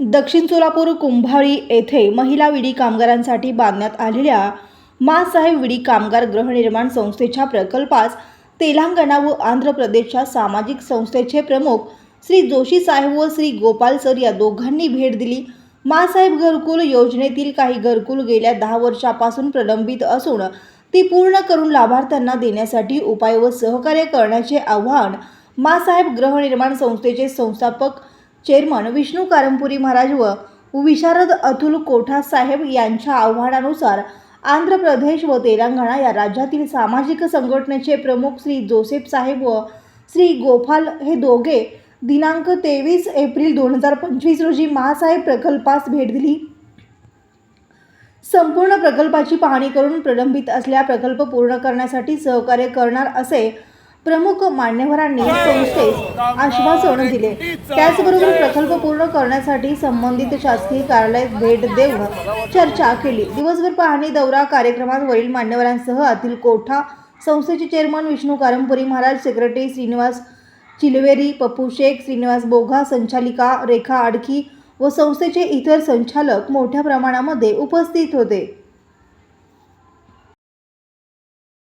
दक्षिण सोलापूर कुंभाळी येथे महिला विडी कामगारांसाठी बांधण्यात आलेल्या मासाहेब विडी कामगार गृहनिर्माण संस्थेच्या प्रकल्पास तेलंगणा व आंध्र प्रदेशच्या सामाजिक संस्थेचे प्रमुख श्री जोशी साहेब व श्री गोपाल सर या दोघांनी भेट दिली. मासाहेब घरकुल योजनेतील काही घरकुल गेल्या दहा वर्षापासून प्रलंबित असून ती पूर्ण करून लाभार्थ्यांना देण्यासाठी उपाय व सहकार्य करण्याचे आव्हान मासाहेब गृहनिर्माण संस्थेचे संस्थापक चेअरमन विष्णू कारंपुरी महाराज व विशारद अतुल कोठा साहेब यांच्या आव्हानानुसार आंध्र प्रदेश व तेलंगणा या राज्यातील सामाजिक संघटनेचे प्रमुख श्री जोसेफ साहेब व श्री गोपाल हे दोघे दिनांक तेवीस एप्रिल दोन हजार पंचवीस रोजी महासाहेब प्रकल्पास भेट दिली. संपूर्ण प्रकल्पाची पाहणी करून प्रलंबित असल्या प्रकल्प पूर्ण करण्यासाठी सहकार्य करणार असे प्रमुख मान्यवरांनी संस्थेस आश्वासन दिले त्याचबरोबर प्रकल्प पूर्ण करण्यासाठी संबंधित शासकीय कार्यालयात भेट देऊन चर्चा केली दिवसभर पाहणी दौरा कार्यक्रमात वरील मान्यवरांसह अतिल कोठा संस्थेचे चेअरमन विष्णू कारंपुरी महाराज सेक्रेटरी श्रीनिवास चिलवेरी पप्पू शेख श्रीनिवास बोघा संचालिका रेखा आडकी व संस्थेचे इतर संचालक मोठ्या प्रमाणामध्ये उपस्थित होते